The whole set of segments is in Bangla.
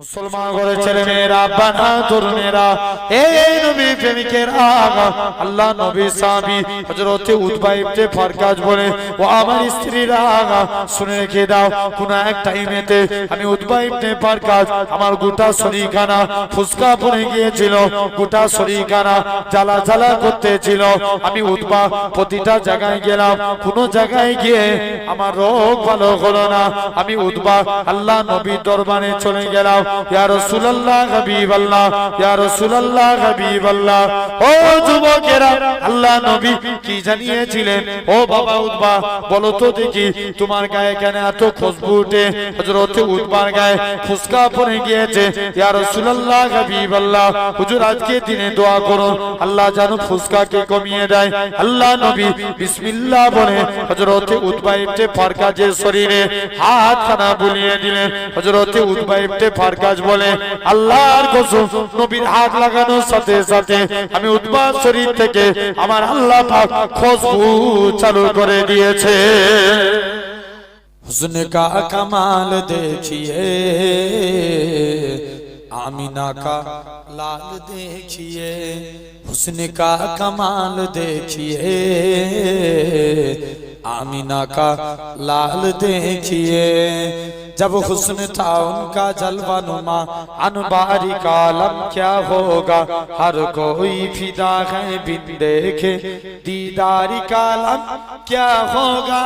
মুসলমান ঘরে ছেলে মেয়েরা বানা তরুণেরা, এই নবী প্রেমিকের আগা আল্লাহ নবী সাহাবী হযরতে উতবা ইবনে ফারকাজ বলে, ও আমার স্ত্রীরা, শুনে রেখে দাও কোন এক টাইমেতে আমি উতবা ইবনে ফারকাজ, আমার গোটা শরীরখানা ফুসকা পড়ে গিয়েছিল, গোটা শরীরখানা জ্বালা জ্বালা করতেছিল, আমি উতবা প্রতিটা জায়গায় গেলাম, কোন জায়গায় গিয়ে আমার রোগ ভালো হলো না, আমি উতবা আল্লাহ নবীর দরবারে চলে গেলাম আল্লাহ তোমার গায়ে কেন এত খুশবু উঠে? গায়ে ফুসকা গিয়েছে। হুজুর আজকে দিনে দোয়া আল্লাহ যেন ফুসকাকে কমিয়ে দেয়। আল্লাহ নবী বিসমিল্লাহ বলে হযরতে উতবা ইবনে ফারকাজের শরীরে হাত খানা বুলিয়ে দিলেন। হযরতে উতবা কাজ বলে, আল্লাহর কসম, নবীর হাত লাগানোর সাথে সাথে আমি উৎপা শরীর থেকে আমার আল্লাহ পাক খুশবু চালু করে দিয়েছে। হুসন কা কামাল দেখিয়ে, আমিনা কা লাল দেখিয়ে, হুসন কা কামাল দেখিয়ে, আমিনা কা লাল দেখিয়ে। جب حسن تھا ان کا جلوہ نما انباری کا عالم کیا ہوگا؟ ہر کوئی فدا ہے بن دیکھے، دیداری کا عالم کیا ہوگا؟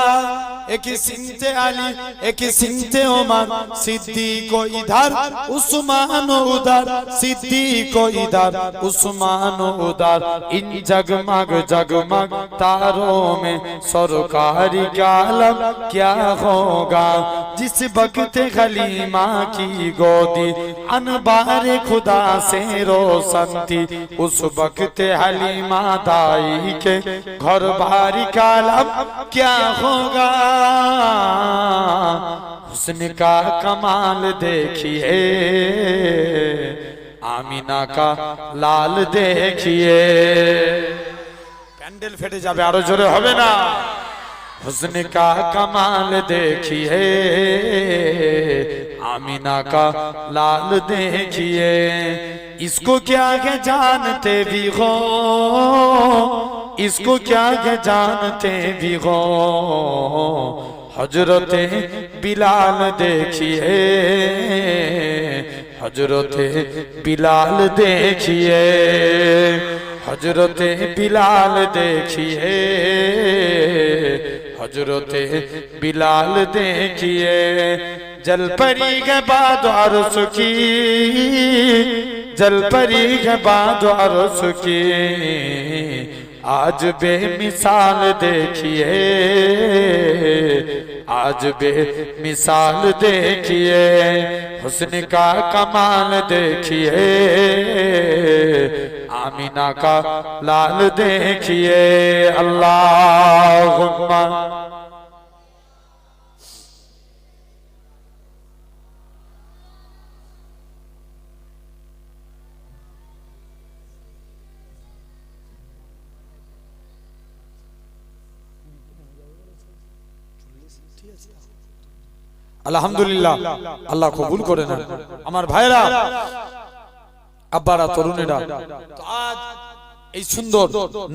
अली एक सिंते उमर सिद्दीक को इधर उस्मान उधर सिद्दीक को इधर उस्मान उधर इन जगमग जगमग तारों में सरकारी कालम क्या होगा जिस वक्त खलीमा की गोदी अनबार खुदा से रोशन थी उस वक्त हलीमा दाई के घर बारी कालम क्या होगा حسن کا کمال دیکھئے آمینہ کا لال دیکھیے۔ پینڈل ফেটে جا আরো জোরে ہوئے نا۔ حسن کا کمال دیکھئے آمینہ کا لال دیکھیے۔ اس کو کیا کہ جانتے بھی ہو؟ اس کو کیا یہ جانتے بھی ہو حضرت بلال دیکھئے حضرت بلال دیکھیے، حضرت بلال دیکھئے حضرت بلال دیکھیے۔ جل پری کے بعد عرص کی، جل پری کے بعد عرص کی۔ আজ বে মিসাল দেখিয়ে, আজ বে মিসাল দেখিয়ে, হুসন কা কমাল দেখিয়ে, আমিনা কা লাল দেখিয়ে আল্লাহ আলহামদুলিল্লাহ। আল্লাহ কবুল করে নেন। আমার ভাইরা আব্বারা, তরুণেরা এই সুন্দর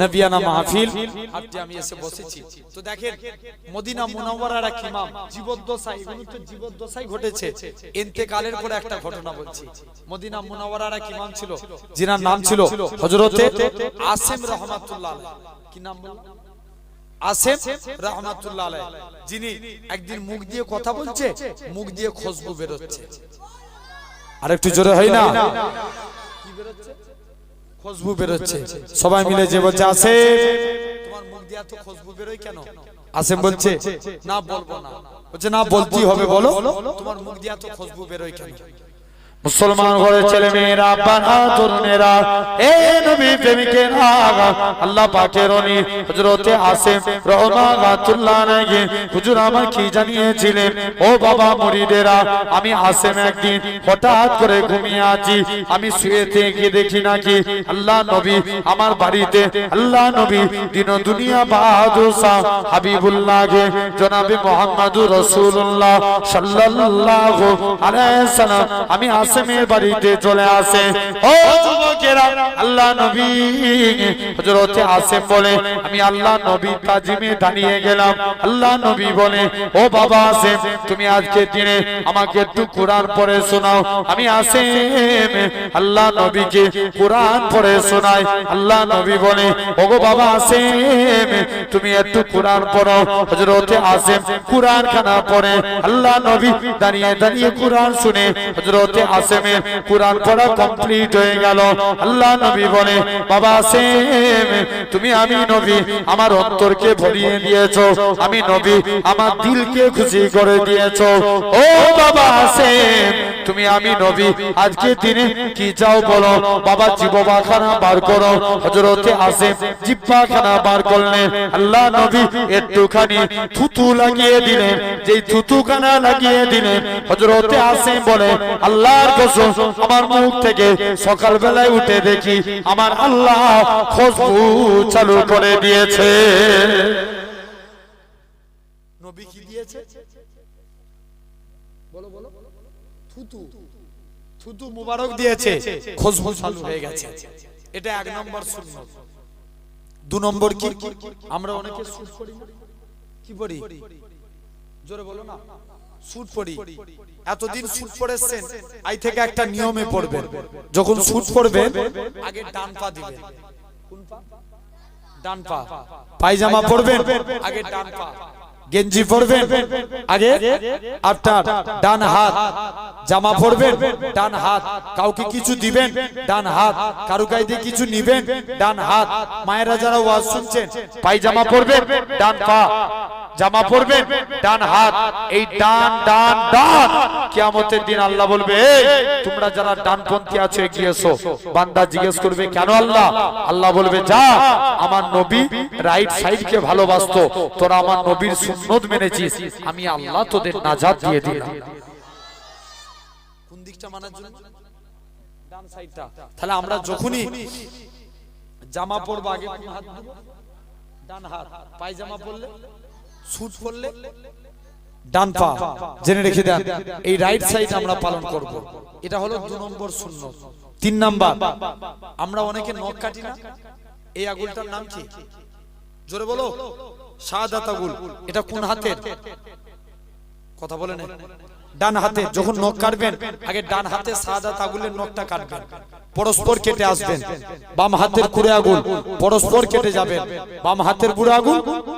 নবিয়ানা মাহফিল আজকে আমি এসে বসেছি। তো দেখেন, মদিনা মুনাওয়ারার এক ইমাম, জীবদ্দশায়, এগুলো তো জীবদ্দশায় ঘটেছে। ইন্তেকালের পরে একটা ঘটনা বলছি। মদিনা মুনাওয়ারার এক ইমাম ছিল যিনার নাম ছিল হযরতে আসিম রহমাতুল্লাহ কি নাম বললাম? আসেম রহমাতুল্লাহ আলাইহি। যিনি একদিন মুখ দিয়ে কথা বলছে মুখ দিয়ে খুশবু বেরোচ্ছে। আর একটু জোরে হয় না? কি বেরোচ্ছে? খুশবু বেরোচ্ছে। সবাই মিলে যে বলছে আসে তোমার মুখ দিয়ে এত খুশবু বেরোয় কেন? আসেম বলছে না বলব না। বলছে না বলতেই হবে বলো। তোমার মুখ দিয়ে এত খুশবু বেরোয় কেন? মুসলমান ঘরে ছেলে মেয়েরা বানা তরুণেরা, এ নবী প্রেমিকের আগা আল্লাহ পাকের অনি হজরতে আসিম রহমাতুল্লাহ আলাইহি। হুজুর আমার কি জানিয়েছিলেন? ও বাবা মুরিদেরা আমি আসিম একদিন হঠাৎ করে ঘুমিয়ে আছি। আমি শুয়ে থেকে দেখি নাকি আল্লাহ নবী আমার বাড়িতে, আল্লাহ নবী দিন দুনিয়া বাহাদুর শাহ হাবিবুল্লাহকে, জনাবে মোহাম্মদুর আলাইহি সাল্লাম আমি আসেমের বাড়িতে চলে আসে। ও যুবকেরা, আল্লাহ নবী, হযরতে আসেম বলে, আমি আল্লাহ নবী তাজিমে দাঁড়িয়ে গেলাম। আল্লাহ নবী বলে, ও বাবা আসেম, তুমি আজকে দিনে আমাকে একটু কোরআন পড়ে শোনাও। আমি আসেম, আল্লাহ নবীকে কোরআন পড়ে শোনাই। আল্লাহ নবী বলে, ওগো বাবা আসেম, তুমি একটু কোরআন পড়ো। হযরতে আসেম কোরআন খানা পড়ে। আল্লাহ নবী দাঁড়িয়ে দাঁড়িয়ে কোরআন শুনে হযরতে আসেমের কোরআন পড়া কমপ্লিট হয়ে গেল। আল্লাহ নবী বলে, বাবা আসেম তুমি আমি নবী, আমার অন্তরকে ভরিয়ে দিয়েছ, আমি নবী, আমার দিলকে খুশি করে দিয়েছ। ও বাবা আসেম তুমি আমি নবী। আজকে দিনে কি চাও বলো? বাবা জিব্বা খানা বার করো। হজরতে আসেম জিব্বা খানা বার করলেন। আল্লাহ নবী একটুখানি থুতু লাগিয়ে দিলেন। যেই থুতু খানা লাগিয়ে দিলেন, হযরতে আসেম বলে, আল্লাহর কসম, আমার মুখ থেকে সকাল বেলায় উঠে দেখি আমার আল্লাহ খুশবু চালু করে দিয়েছে। নবী কি দিয়েছে? বলো বলো। থুতু। থুতু মুবারক দিয়েছে। খুশবু চালু হয়ে গেছে। এটা এক নম্বর দু নম্বর কি? আমরা অনেকে স্যুট পরি কি পরি জোরে বলো না। পরি এতদিন পরেছেন আই থেকে একটা নিয়মে পড়বেন। যখন স্যুট পরবেন আগে ডান পা দিবেন। কোন পা? ডান পা। পায়জামা পরবেন, আগে ডান পা। গেঞ্জি পরবেন। আগে আপনার ডান হাত, জামা পরবেন, ডান হাত, কাউকে কিছু দিবেন, ডান হাত, কারু গায়ে কিছু নিবেন, ডান হাত। মায়েরা যারা ওয়াজ শুনছেন, পায়জামা পরবেন, ডান পা। জামা পরবেন ডান হাত এই ডান ডান ডান কিয়ামতের দিন আল্লাহ বলবে এই তোমরা যারা ডানপন্থী আছো এগিয়ে এসো বান্দা জিজ্ঞেস করবে কেন আল্লাহ? আল্লাহ? বলবে যা আমার নবী রাইট সাইডকে ভালোবাসতো তোরা আমার নবীর সুন্নত মেনেছিস আমি আল্লাহ তোদের নাজাত দিয়ে দিলাম। কোন দিকটা মানার জন্য? ডান সাইডটা তাহলে আমরা যখনই জামা পরবো আগে কোন হাত দিব ডান হাত পায়জামা পরলে? পরলে ডান পা জেনে রেখে দেন এই রাইট সাইড আমরা পালন করব। এটা হলো দু নম্বর শূন্য। তিন নাম্বার আমরা অনেকে নখ কাটি না। এই আগুলটার নাম কি? জোরে বলো। শাহাদাত আগুল এটা কোন হাতের? কথা বলে না। ডান হাতে যখন নখ কাটবেন আগে ডান হাতে সাদা আগুলের নখটা কাটবেন। পরস্পর কেটে আসবেন। বাম হাতের কুড়ে আগুল পরস্পর কেটে যাবেন। বাম হাতের বুড়ো আগুল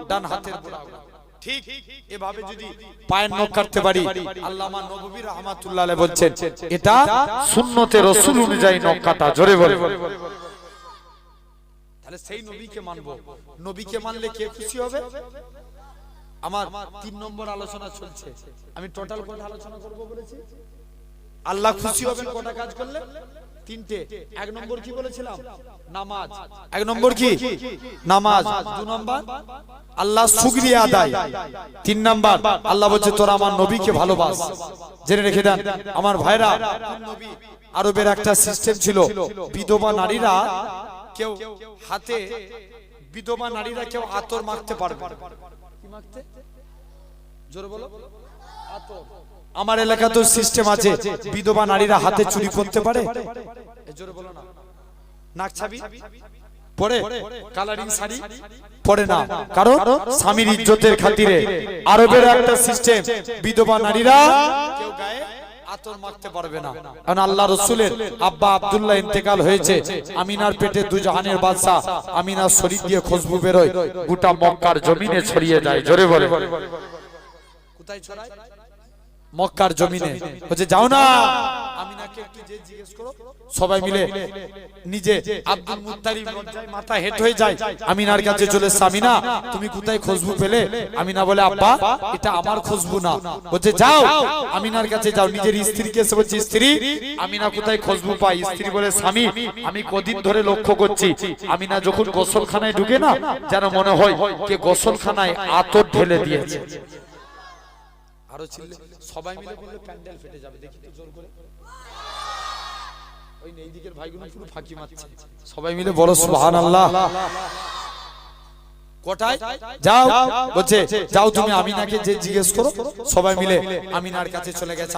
ডান হাতের বুড়ো আগুল ঠিক এভাবে যদি পায়ের নখ কাটতে পারি আল্লামা নববী রহমাতুল্লাহ বলছেন এটা সুন্নতে রসুল অনুযায়ী নখ কাটা জোরে বলে তাহলে সেই নবীকে মানবো। নবীকে মানলে কে খুশি হবে? আমার তিন নম্বর আলোচনা চলছে। আমি টোটাল কটা আলোচনা করব বলেছি? আল্লাহ খুশি হবেন কটা কাজ করলে? তিনটে। এক নম্বর কি বলেছিলাম? নামাজ। এক নম্বর কি? নামাজ। দু নম্বর? আল্লাহ শুকরিয়া আদায়। তিন নাম্বার আল্লাহ বলছে তোরা আমার নবীকে ভালোবাস। জেনে রেখে দেন আমার ভাইরা আরবের একটা সিস্টেম ছিল বিধবা নারীরা কেউ হাতে বিধবা নারীরা কেউ আতর মাখতে পারবে কি মাখতে জোরে বলো। আতর। আমার এলাকা তো সিস্টেম আছে। বিধবা নারীরা হাতে চুরি করতে পারে। জোরে বলো না। নাক ছাবি? পরে? কালারিং শাড়ি? পরে না। কারণ স্বামীর ইজ্জতের খাতিরে আরবের একটা সিস্টেম বিধবা নারীরা কেউ গায়ে আতর মাখতে পারবে না। কারণ আল্লাহ রসুলের আব্বা আব্দুল্লাহ ইন্তেকাল হয়েছে। আমিনার পেটে দু জাহানের বাদশা। আমিনার শরীর দিয়ে খুশবু বেরোয়। গোটা মক্কার জমিনে ছড়িয়ে যায় জোরে বলে। কোথায় ছড়ায়? মক্কার জমিনে। বলছে যাও না। আমিনাকে একটু যে জিজ্ঞেস করো সবাই মিলে নিজে আব্দুল মুত্তালিব লজ্জায় মাথা হেট হয়ে যায় আমিনার কাছে চলে এসে, আমিনা তুমি কোথায় খুশবু পেলে? আমিনা বলে আব্বা এটা আমার খুশবু না। বলছে যাও। আমিনার কাছে যাও নিজের স্ত্রীকে এসে বলছে স্ত্রী আমিনা কোথায় খুশবু পাই স্ত্রী বলে স্বামী আমি কদিন ধরে লক্ষ্য করছি আমিনা যখন গোসলখানায় ঢুকে না যেন মনে হয় কে গোসলখানায় আতর ঢেলে দিয়েছে। আরও ছিল সবাই মিলে বললে প্যান্ডেল ফেটে যাবে। দেখি তো জোর করে। ওই এই দিকের ভাইগুলো পুরো ফাঁকি মারছে। সবাই মিলে বড় সুবহানাল্লাহ। যাও যাও তুমি আমিনাকে যে জিজ্ঞেস করো, সবাই মিলে আমিনার কাছে চলে গেছে।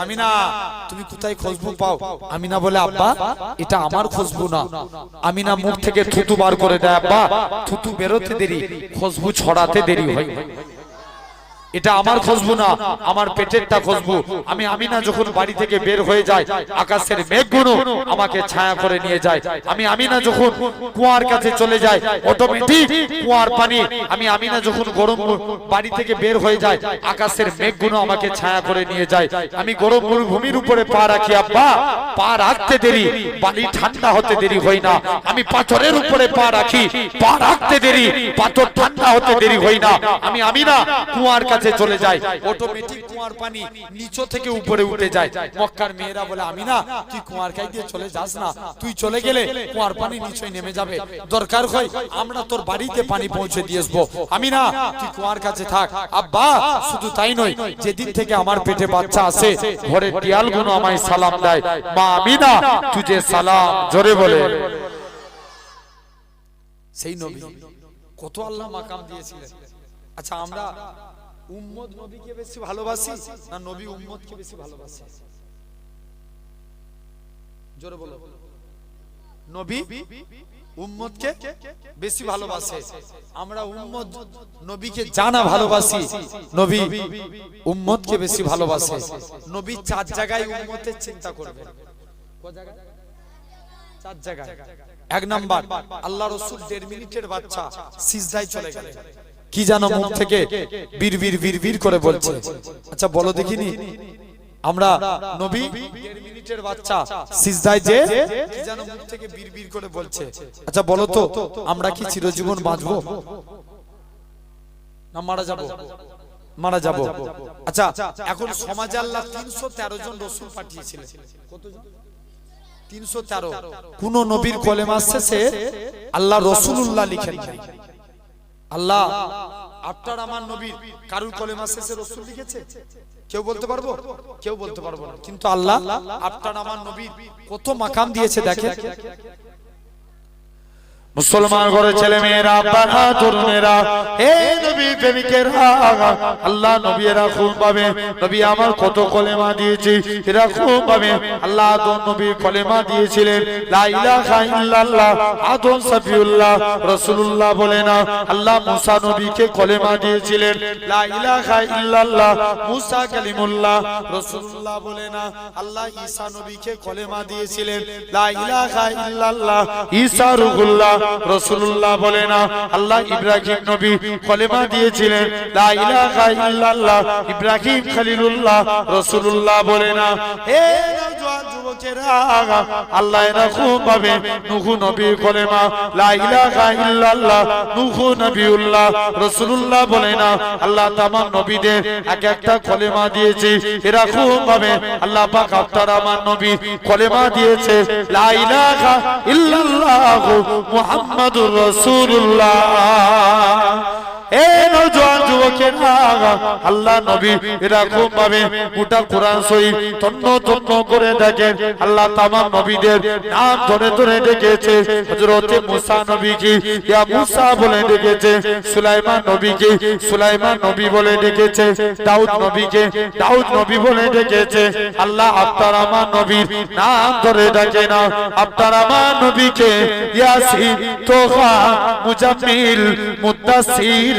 তুমি কোথায় পাও? বলে এটা আমার না। আমিনা মুখ থেকে থুতু বার করে দেয়, আব্বা, থুতু বেরোতে দেরি, খুশবু ছড়াতে দেরি হয়। এটা আমার খুশবু না, আমার পেটেরটা খুশবু। আমি আমিনা যখন বাড়ি থেকে বের হয়ে যায় আকাশের মেঘগুলো আমাকে ছায়া করে নিয়ে যায়। আমি আমিনা যখন কুয়ার কাছে চলে যায় অটোমেটিক কুয়ার পানি। আমি আমিনা যখন গরম বাড়ি থেকে বের হয়ে যায় আকাশের মেঘগুলো আমাকে ছায়া করে নিয়ে যায়। আমি গরম মরুভূমির উপরে পা রাখি, আব্বা, পা রাখতে দেরি, বালি ঠান্ডা হতে দেরি হয় না। আমি পাথরের উপরে পা রাখি, পা রাখতে দেরি, পাথর ঠান্ডা হতে দেরি হয় না। আমি আমি না কুয়ার চলে যাই অটোমেটিক কুয়ার পানি নিচু থেকে উপরে উঠে যায়। মক্কার মেয়েরা বলে আমিনা তুই কুয়ার কাই দিয়ে চলে যাস না। তুই চলে গেলে কুয়ার পানি নিচে নেমে যাবে। দরকার হয় আমরা তোর বাড়িতে পানি পৌঁছে দিয়ে আসব। আমিনা তুই কুয়ার কাছে থাক। আব্বা শুধু তাই নয় যেদিন থেকে আমার পেটে বাচ্চা আছে ঘরের টিয়ালগুলো আমায় সালাম দেয়। মা আমিনা তুঝে সালাম জোরে বলে। সেই নবী কত আল্লাহ মাকাম দিয়েছিলেন। আচ্ছা আমরা উম্মত নবীকে বেশি ভালোবাসি না নবী উম্মতকে বেশি ভালোবাসি? জোরে বলো। নবী বেশি ভালোবাসে। আমরা নবীকে জানা ভালোবাসি, নবী বেশি ভালোবাসে। নবী চার জায়গায় উম্মতের চিন্তা করবে। চার জায়গায়। এক নাম্বার, আল্লাহ রসুল দেড় মিনিটের বাচ্চা সিজদায় চলে গেলেন। কি জানো মুখ থেকে বীর বীর বীর বীর করে বলছে। আচ্ছা বলো দেখিনি? আমরা নবী মিনিটের বাচ্চা, সিজদায় যে কি জানো মুখ থেকে বীর বীর করে বলছে। আচ্ছা বলো তো, আমরা কি চিরজীবন বাঁচবো? না, মারা যাব। মারা যাব। আচ্ছা এখন সমাজে আল্লাহ তিনশো তেরো জন রসুল পাঠিয়েছিলেন। তিনশো তেরো। কোন নবীর কলেমা শেষে আল্লাহ রসুল্লাহ লিখেন। আল্লাহ আপনার আমার নবীর কারুর কলেমা শেষে রসুল লিখেছে? কেউ বলতে পারব? কেউ বলতে পারব না। কিন্তু আল্লাহ আপনার আমার নবীর কত মাকাম দিয়েছে দেখেন? মুসলমান ঘরে ছেলে মেয়েরা বাড়া তরুণেরা হে নবী প্রেমিকেরা আল্লাহ নবী এরা খুন পাবে। নবী আমার কত কলেমা দিয়েছি এরা খুন পাবে। আল্লাহ আদম নবী কলেমা দিয়েছিলেন লা ইলাহা ইল্লাল্লাহ আদম সাফিউল্লাহ রাসূলুল্লাহ বলে না। আল্লাহ মুসা নবীকে কলেমা দিয়েছিলেন লা ইলাহা ইল্লাল্লাহ মুসা কালিমুল্লাহ রাসূলুল্লাহ বলে না। আল্লাহ ঈসা নবীকে কলেমা দিয়েছিলেন লা ইলাহা ইল্লাল্লাহ ঈসা রুহুল্লাহ রাসূলুল্লাহ বলে না। আল্লাহ ইব্রাহিম নবী কলেমা দিয়েছিলেন ইব্রাহিম খালিলুল্লাহ রসুল্লাহ বলে না। হে যুবকেরা আল্লাহ এরা খুব নূহ নবীর কলেমা, লা ইলাহা ইল্লাল্লাহ, নূহ নবিউল্লাহ, রাসূলুল্লাহ বলে না, আল্লাহ তামাম নবীদের এক একটা কলেমা দিয়েছে। এরা খুব পাবে আল্লাহ পাক আপনার আমার নবী কলেমা দিয়েছে, লা ইলাহা ইল্লাল্লাহ মুহাম্মাদুর রাসূলুল্লাহ। আল্লাহ নবী এরকম আল্লাহ তামাম নবীদের নবী বলে ডেকেছে, দাউদ নবীকে, দাউদ নবী বলে ডেকেছে। আল্লাহ আপনার আমার নবীর নাম ধরে ডাকে না আপনার আমার নবীকে ইয়াসিন তোহা মুজাম্মিল, মুদাসসির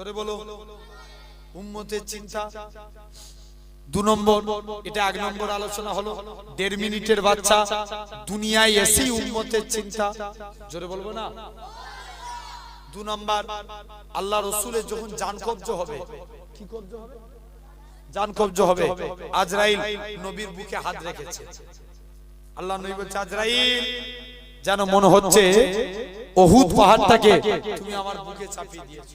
জোরে বলো। উম্মতের চিন্তা। দু নম্বর, এটা এক নম্বর আলোচনা হলো, দেড় মিনিটের বাচ্চা, দুনিয়ায় এসেই উম্মতের চিন্তা। জোরে বলব না? দু নম্বর, আল্লাহ রসুলের যখন জান কব্জ হবে, কি কব্জ হবে? জান কব্জ হবে। আজরাইল নবীর বুকে হাত রেখেছে। আল্লাহ নবী বলছে, আজরাইল, যেন মনে হচ্ছে অহুদ পাহাড়টাকে তুমি আমার বুকে চাপিয়ে দিয়েছ।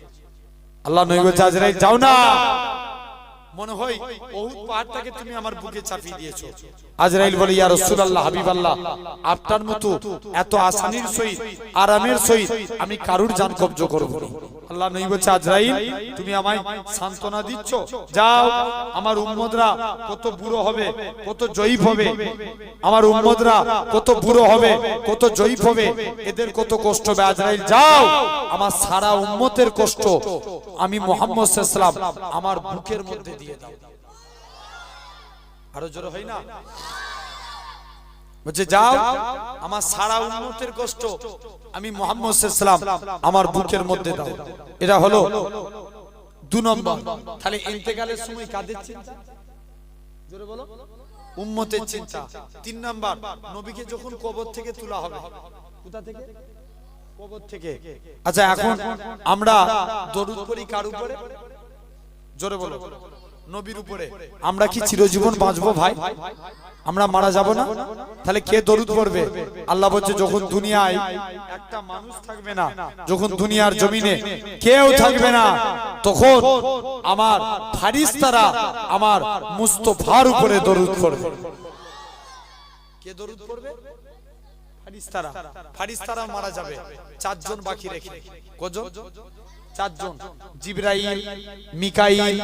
আল্লাহ বলছে আজরাইল যাও না। মনে হয় বহুত তুমি আমার বুকে চাপিয়ে দিয়েছ। আজরাইল বলে, ইয়া রাসূলুল্লাহ, হাবিবাল্লাহ, আপনার মতো এত আসানির সহিত, আরামের সহিত আমি কারুর জান কবজ করব। আল্লাহ নবী বলছে, আজরাইল, তুমি আমায় সান্তনা দিচ্ছ? যাও, আমার উম্মতরা কত বুড়ো হবে, কত জয়ীফ হবে, আমার উম্মতরা কত বুড়ো হবে, কত জয়ীফ হবে, এদের কত কষ্ট হবে। আজরাইল, যাও, আমার সারা উম্মতের কষ্ট, আমি মোহাম্মদ ওয়াসাল্লাম, আমার বুকের মধ্যে দিয়ে দাও। আরও জোরে হয় না? বলছে যাও আমার সারা উন্মতের কষ্ট আমি মোহাম্মদ সাল্লাল্লাহু আমার বুকের মধ্যে দাও। এটা হলো দু নম্বর। তাহলে ইন্তেকালের সময় কাদের চিন্তা? জোরে বলো। উম্মতের চিন্তা। তিন নাম্বার নবীকে যখন কবর থেকে তোলা হবে। কোথা থেকে? কবর থেকে। আচ্ছা এখন আমরা দরুদ পড়ি কার উপরে? জোরে বলো। নবীর উপরে। আমরা কি চিরজীবন বাঁচবো ভাই? আমরা মারা যাব না? তাহলে কে দরুদ পড়বে? আল্লাহ বলছে যখন দুনিয়ায় একটা মানুষ থাকবে না যখন দুনিয়ার জমিনে কেউ থাকবে না তখন আমার ফারিস্তারা আমার মুস্তফার উপরে দরুদ পড়বে। কে দরুদ পড়বে? ফারিস্তারা। ফারিস্তারা মারা যাবে। চারজন বাকি রেখে। কজন? চারজন, জিবরাইল, মিকাইল,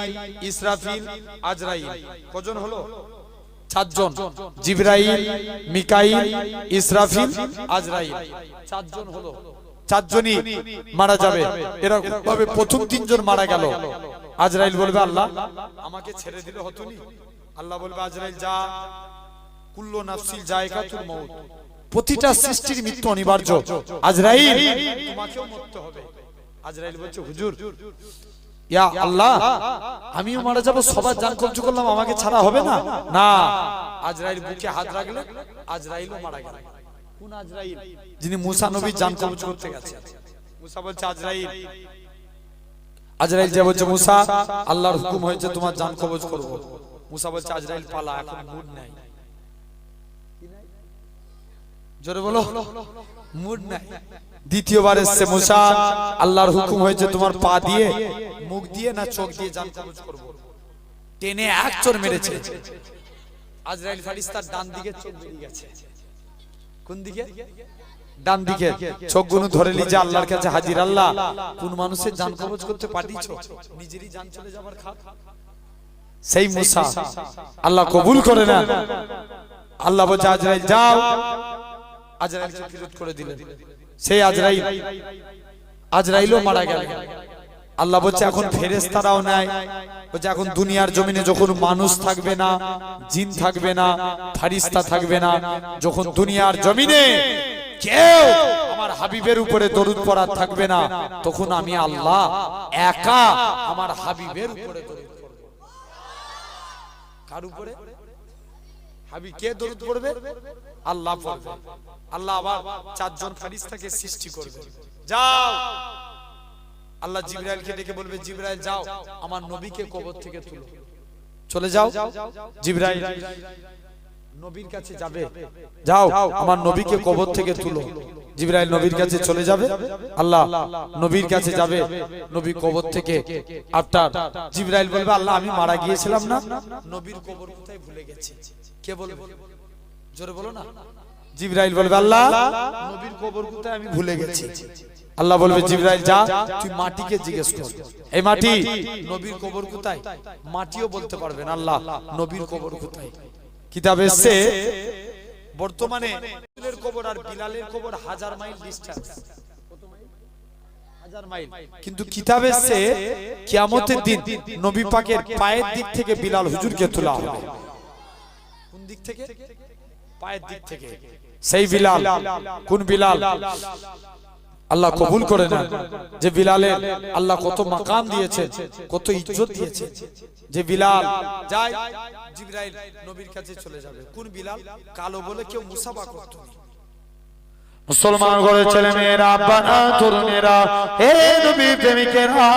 ইসরাফিল, আজরাইল। কজন হলো? চারজন, জিবরাইল, মিকাইল, ইসরাফিল, আজরাইল। চারজন হলো। চারজনই মারা যাবে। এরকম ভাবে প্রথম তিনজন মারা গেল। আজরাইল বলবে, আল্লাহ, আমাকে ছেড়ে দিলে হতো নি আল্লাহ বলবে, আজরাইল, যা, কুল্লো নাফসিল জায়গাতুল মউত। প্রতিটা সৃষ্টির মৃত্যু অনিবার্য। আজরাইল, তোমাকেও মরতে হবে। আজরাইল বলছে হুজুর ইয়া আল্লাহ আমিও মারা যাব সবার জান কবজ করলাম আমাকে ছাড়া হবে না? না আজরাইল বুকে হাত রাখলে আজরাইলও মারা গেল। কোন আজরাইল? যিনি মুসা নবীর জান কবজ করতে গেছে মুসা বলছে আজরাইল। আজরাইল যে বলছে মুসা আল্লাহর হুকুম হয়েছে তোমার জান কবজ করব। মুসা বলছে আজরাইল পালা এখন মুড নাই। জোরে বলো। মুড নাই। দ্বিতীয়বার এসছে মুসা আল্লাহর হুকুম হয়েছে তোমার পা দিয়ে মুখ দিয়ে না চোখ দিয়ে জান কবজ করব। টেনে এক চোর মেরেছে। আজরাইল ফারিস্তার ডান দিকে চোখ বেরিয়ে গেছে। কোন দিকে? ডান দিকে? চোখগুলো ধরে আল্লাহর কাছে হাজির আল্লাহ। কোন মানুষের জান কবজ করতে পাঠিয়েছো? নিজেরই জান চলে যাবার সেই মুসা। আল্লাহ কবুল করে না আল্লাহ বলছে আজরাইল যাও। আজরাইলকে ফিরত করে দিলেন। সেই আজরাইল, আজরাইলও মারা গেল। আল্লাহ বলছে, এখন ফেরেশতারাও নাই। বলছে, এখন দুনিয়ার জমিনে যখন মানুষ থাকবে না, জিন থাকবে না, ফারিস্তা থাকবে না, যখন দুনিয়ার জমিনে কেউ আমার হাবিবের উপরে দরুদ পড়া থাকবে না, তখন আমি আল্লাহ একা আমার হাবিবের উপরে দরুদ কার উপরে? হাবিব কে দরুদ পড়বে? আল্লাহ পড়বে। আল্লাহ আবার চারজন ফারিস্তাকে সৃষ্টি করবে। যাও! আল্লাহ জিব্রাইলকে ডেকে বলবে, জিব্রাইল যাও, আমার নবীকে কবর থেকে তুলো। চলে যাও, জিব্রাইল। নবীর কাছে যাবে। যাও, আমার নবীকে কবর থেকে তুলো। জিবরাইল নবীর কাছে চলে যাবে। আল্লাহ নবীর কাছে যাবে। নবী কবর থেকে আপনার জিবরাইল বলবে, আল্লাহ, আমি মারা গিয়েছিলাম না। নবীর কবর কোথায় ভুলে গেছি? কে বলবে? জোরে বলো না। জিবরাইল বলবে, আল্লাহ, নবীর কবর কোথায় আমি ভুলে গেছি? আল্লাহ বলবে, জিবরাইল, যা, তুই মাটিকে জিজ্ঞেস কর। এই মাটি, নবীর কবর কোথায়? মাটিও বলতে পারবেন আল্লাহ, নবীর কবর কোথায়? কিতাব এসছে, বর্তমানে কবর আর বিলালের কবর হাজার মাইল ডিসটেন্স কিন্তু কিতাব এসছে কিয়ামতের দিন নবী পাকের পায়ের দিক থেকে বিলাল হুজুরকে তোলা হবে। কোন দিক থেকে? পায়ের দিক থেকে। সেই বিলাল। কোন বিলাল? আল্লাহ কবুল করে নেন। যে বিলালের আল্লাহ কত মাকাম দিয়েছে কত ইজ্জত দিয়েছে যে বিলাল যায় জিবরাইল নবীর কাছে চলে যাবে। কোন বিলাল? কালো বলে কেউ মুসাফা করত না। মুসলমান ঘরে ছেলে মেয়েরা আব্বারা তরুণেরা হে নবী প্রেমিকেরা,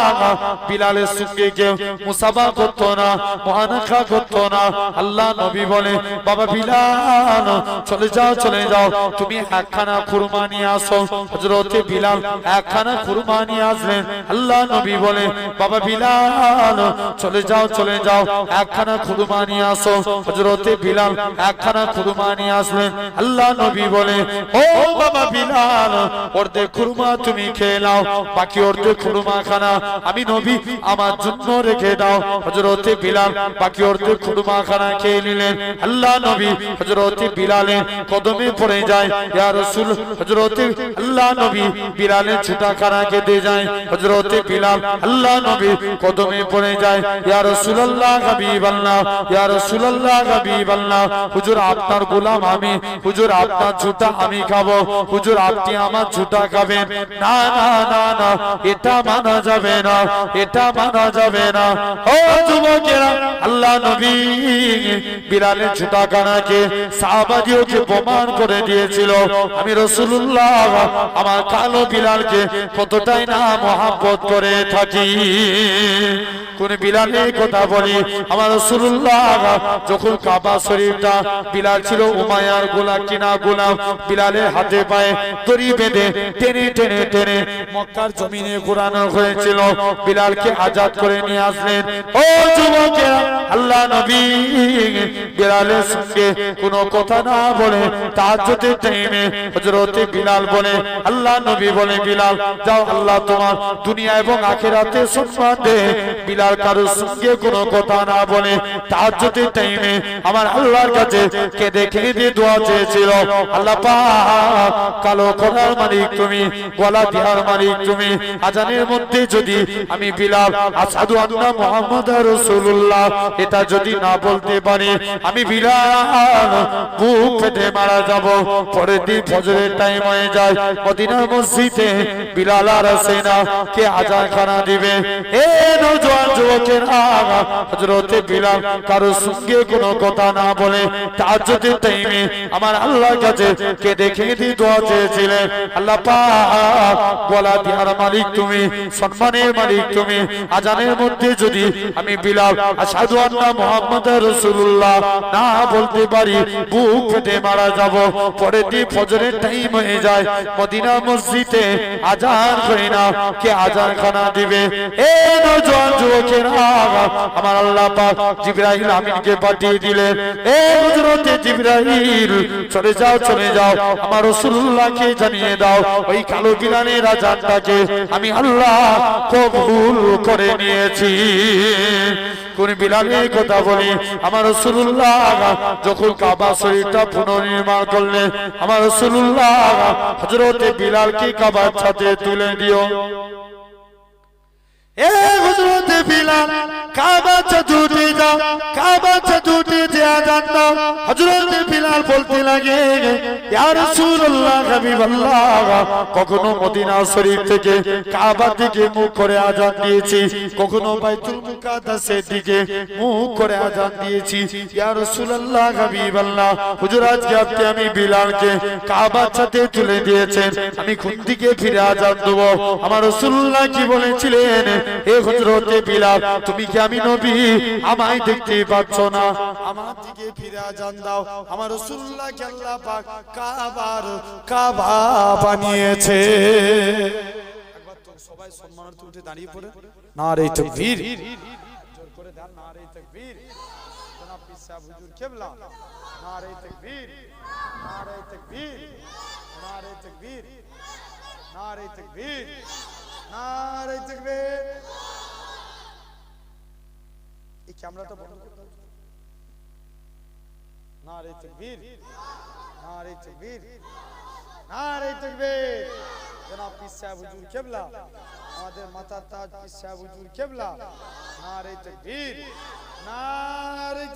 বিলালের সঙ্গে কেউ মুসাফা করতো না, মহানাখা করতো না। আল্লাহ নবী বলে, বাবা বিলাল, চলে যাও চলে যাও। তুমি একখানা খুরমা নিয়ে আসো। হজরতে বিলাল একখানা খুরমা নিয়ে আসলেন। আল্লাহ নবী বলে, বাবা বিলাল, চলে যাও চলে যাও। একখানা খুরমা নিয়ে আসো। হজরতে বিলাল একখানা খুরমা নিয়ে আসলেন। আল্লাহ নবী বলে, ও বাবা বিলাল অর্ধেক খুরমা তুমি খেয়ে নাও, বাকি অর্ধেক খুরমা খানা আমি নবী, আমার জন্য রেখে দাও। হজরতে বিলাল বাকি অর্ধেক খুরমা খানা খেয়ে নিলেন। আল্লাহ নবী হজরতে বিলালের কদমে পড়ে যায়। ইয়া রাসূল হজরতে আল্লাহ নবী বিলালের ছুটা খানা খেতে যায়। হজরতে বিলাল আল্লাহ নবী কদমে পড়ে যায়। ইয়া রাসূলুল্লাহ হাবিবাল্লাহ, ইয়া রাসূলুল্লাহ হাবিবাল্লাহ, হুজুর আপনার গোলাম আমি, হুজুর আপনার ছুটা আমি খাব। হুজুর, আপনি আমার ছুটা খাবেন। না না না না, এটা মানা যাবে না, এটা মানা যাবে না। ও যুবকেরা, আল্লাহ নবী বিলালের ছুটা খানাকে সাহাবাদিওকে প্রমাণ করে দিয়েছিল, আমি রসুল্লাহ আমার কালো বিলালকে কতটাই না মহাব্বত করে থাকি। কোন বিলালের কথা বলি, আমার রসুল্লাহ যখন কাবা শরীফটা বিলাল ছিল উমায়ার গোলা কিনা গোলাম বিলালের হাতে পায়ে দড়ি বেঁধে টেনে বিলাল বলে, আল্লাহ দুনিয়া এবং আখিরাতে সম্মান বিলাল কারোর সঙ্গে কোনো কথা না বলে তাহাজ্জুদের টাইমে আমার আল্লাহর কাছে কেঁদে কেঁদে দোয়া চেয়েছিল। আল্লাহ কালো করার মালিক তুমি, গলা দেওয়ার মালিক তুমি। আজানের মধ্যে যদি আমি বিলাল আসাদু আন্না মোহাম্মদ রাসূলুল্লাহ, এটা যদি না বলতে পারি, আমি বিলাল বুক ফেটে মারা যাব। পরের দিন ফজরের টাইম হয়ে যায়, মদিনার মসজিদে বিলাল আর সেনা কে আজান খানা দিবে? এ নওজোয়ান যুবকের আগা হযরতে বিলাল কারও সঙ্গে কোনো কথা না বলে তাজ্জুদের টাইমে আমার আল্লাহর কাছে কে দেখে দি দোয়া চেয়েছিলেন। আল্লাহ গলা দেওয়ার মালিক তুমি, সম্মানের মালিক তুমি। আজানের মধ্যে যদি আমি বিলাল আসাদু আন্না মোহাম্মদ রসুল্লাহ না বলতে পারি বুক ফেটে মারা যাব। দিন ফজরের টাইম হয়ে যায়, মদিনা মসজিদে আজান হয় না, কে আজান খানা দিবে? এ নজওয়ান যুবকের, আমার আল্লাহ পাক জিবরাইল আমিনকে পাঠিয়ে দিলেন। এ হযরতে জিবরাইল, চলে যাও চলে যাও, আমার রাসূলুল্লাহকে জানিয়ে দাও, ওই কালো বিলানের আজানটাকে আমি আল্লাহ কবুল করে নিয়েছি। কোন বিলালের কথা বলি, আমার রসুল্লাহ যখন কাবা শরীরটা পুনর্নির্মাণ করলেন আমার রসুল্লাহ হজরতে বিলালকে কাবার ছাতে তুলে দিও। কখনো মদিনা শরীফ থেকে কাবা দিকে মুখ করে আজান দিয়েছি, কখনো দিকে মুখ করে আজান দিয়েছি। হুজুর, আজকে আপনি আমি বিলালকে কাবার সাথে তুলে দিয়েছেন। আমি কোন দিকে ফিরে আজান দেব। আমার রাসূলুল্লাহ কি বলেছিলেন? হে হযরতে বিলাল, তুমি কি আমি নবী? আমায় দেখতে পাচ্ছ না। আমার দিকে ফিরে আজান দাও। আমার রাসূলুল্লাহকে আল্লাহ কাবার কাবা বানিয়েছে। একবার তো সবাই সম্মানার্থে উঠে দাঁড়িয়ে পড়ে। নারে তাকবীর। জোর করে দেন, নারে তাকবীর। জনাব পীর সাহেব হুজুর কিবলা। নারে তাকবীর। নারে তাকবীর। নারে তাকবীর এই ক্যামেরাটা বন্ধ করতে হবে। তাকবীর। তাকবীর। তাকবীর। আমাদের মাথার তাজ পীর সাহেব হুজুর কিবলা। নারে তাকবীর। নারে